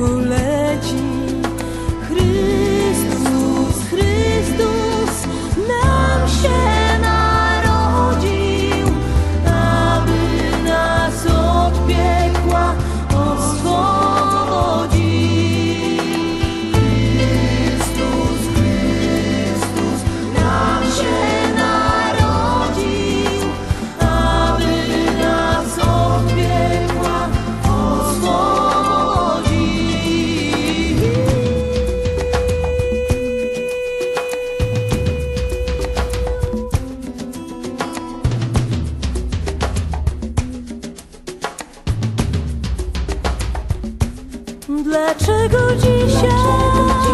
不累 Dlaczego dzisiaj? Dlaczego dzisiaj?